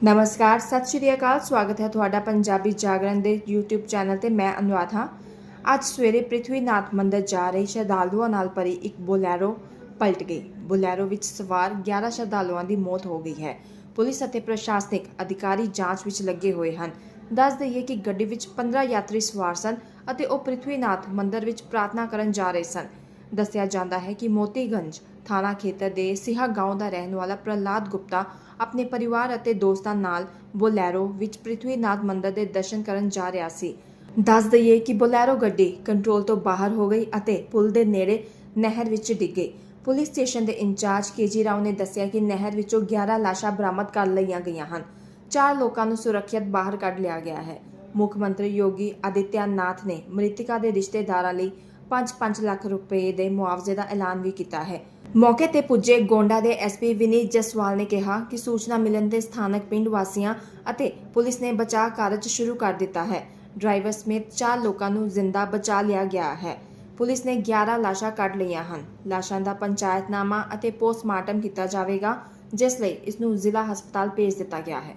ਨਮਸਕਾਰ, ਸਤਿ ਸ਼੍ਰੀ ਅਕਾਲ, ਸਵਾਗਤ ਹੈ ਤੁਹਾਡਾ ਪੰਜਾਬੀ ਜਾਗਰਣ ਦੇ YouTube ਚੈਨਲ ਤੇ ਮੈਂ ਅਨੁਰਾਧ। ਹਾਂ ਅੱਜ ਸਵੇਰੇ ਪ੍ਰਿਥਵੀਨਾਥ ਮੰਦਰ ਜਾ ਰਹੇ ਸ਼ਰਧਾਲੂਆਂ ਨਾਲ ਭਰੀ ਇੱਕ ਬੋਲੈਰੋ ਪਲਟ ਗਈ। ਬੋਲੈਰੋ ਵਿੱਚ ਸਵਾਰ 11 ਸ਼ਰਧਾਲੂਆਂ ਦੀ ਮੌਤ ਹੋ ਗਈ ਹੈ। ਪੁਲਿਸ ਅਤੇ ਪ੍ਰਸ਼ਾਸਨਿਕ ਅਧਿਕਾਰੀ ਜਾਂਚ ਵਿੱਚ ਲੱਗੇ ਹੋਏ ਹਨ। ਦੱਸ ਦਈਏ ਕਿ ਗੱਡੀ ਵਿੱਚ 15 ਯਾਤਰੀ ਸਵਾਰ ਸਨ ਅਤੇ ਉਹ ਪ੍ਰਿਥਵੀਨਾਥ ਮੰਦਰ ਵਿੱਚ ਪ੍ਰਾਰਥਨਾ ਕਰਨ ਜਾ ਰਹੇ ਸਨ। ਦੱਸਿਆ ਜਾਂਦਾ ਹੈ ਕਿ ਮੋਤੀਗੰਜ ਥਾਣਾ ਖੇਤਰ ਦੇ ਸਿਹਾ ਗਾਂਵ ਦਾ ਰਹਿਣ ਵਾਲਾ ਪ੍ਰਹਲਾਦ ਗੁਪਤਾ ਆਪਣੇ ਪਰਿਵਾਰ ਅਤੇ ਦੋਸਤਾਂ ਨਾਲ ਬੋਲੈਰੋ ਵਿੱਚ ਪ੍ਰਿਥਵੀਨਾਥ ਮੰਦਿਰ ਦੇ ਦਰਸ਼ਨ ਕਰਨ ਜਾ ਰਿਹਾ ਸੀ। ਦੱਸ ਦਈਏ ਕਿ ਬੋਲੈਰੋ ਗੱਡੀ ਕੰਟਰੋਲ ਤੋਂ ਬਾਹਰ ਹੋ ਗਈ ਅਤੇ ਪੁਲ ਦੇ ਨੇੜੇ ਨਹਿਰ ਵਿੱਚ ਡਿੱਗ ਗਈ। ਪੁਲਿਸ ਸਟੇਸ਼ਨ ਦੇ ਇੰਚਾਰਜ ਕੇਜੀ ਰਾਓ ਨੇ ਦੱਸਿਆ ਕਿ ਨਹਿਰ ਵਿੱਚੋਂ 11 ਲਾਸ਼ਾਂ ਬਰਾਮਦ ਕਰ ਲਈਆਂ ਗਈਆਂ ਹਨ। ਚਾਰ ਲੋਕਾਂ ਨੂੰ ਸੁਰੱਖਿਅਤ ਬਾਹਰ ਕੱਢ ਲਿਆ ਗਿਆ ਹੈ। ਮੁੱਖ ਮੰਤਰੀ ਯੋਗੀ ਆਦਿੱਤਿਆਨਾਥ ਨੇ ਮ੍ਰਿਤਕਾ ਦੇ ਰਿਸ਼ਤੇਦਾਰਾਂ ਲਈ 5-5 ਲੱਖ ਰੁਪਏ ਦੇ ਮੁਆਵਜ਼ੇ ਦਾ ਐਲਾਨ ਵੀ ਕੀਤਾ ਹੈ। ਮੌਕੇ ਤੇ ਪੁੱਜੇ ਗੋਂਡਾ ਦੇ ਐਸਪੀ ਵਿਨੀਤ ਜਸਵਾਲ ਨੇ ਕਿਹਾ ਕਿ ਸੂਚਨਾ ਮਿਲਣ ਤੇ ਸਥਾਨਕ ਪਿੰਡ ਵਾਸੀਆਂ ਅਤੇ ਪੁਲਿਸ ਨੇ ਬਚਾਅ ਕਾਰਜ ਸ਼ੁਰੂ ਕਰ ਦਿੱਤਾ ਹੈ। ਡਰਾਈਵਰ ਸਮੇਤ ਚਾਰ ਲੋਕਾਂ ਨੂੰ ਜ਼ਿੰਦਾ ਬਚਾ ਲਿਆ ਗਿਆ ਹੈ। ਪੁਲਿਸ ਨੇ 11 ਲਾਸ਼ਾਂ ਕੱਢ ਲਈਆਂ ਹਨ। ਲਾਸ਼ਾਂ ਦਾ ਪੰਚਾਇਤਨਾਮਾ ਅਤੇ ਪੋਸਟਮਾਰਟਮ ਕੀਤਾ ਜਾਵੇਗਾ, ਜਿਸ ਲਈ ਇਸ ਨੂੰ ਜ਼ਿਲ੍ਹਾ ਹਸਪਤਾਲ ਭੇਜ ਦਿੱਤਾ ਗਿਆ ਹੈ।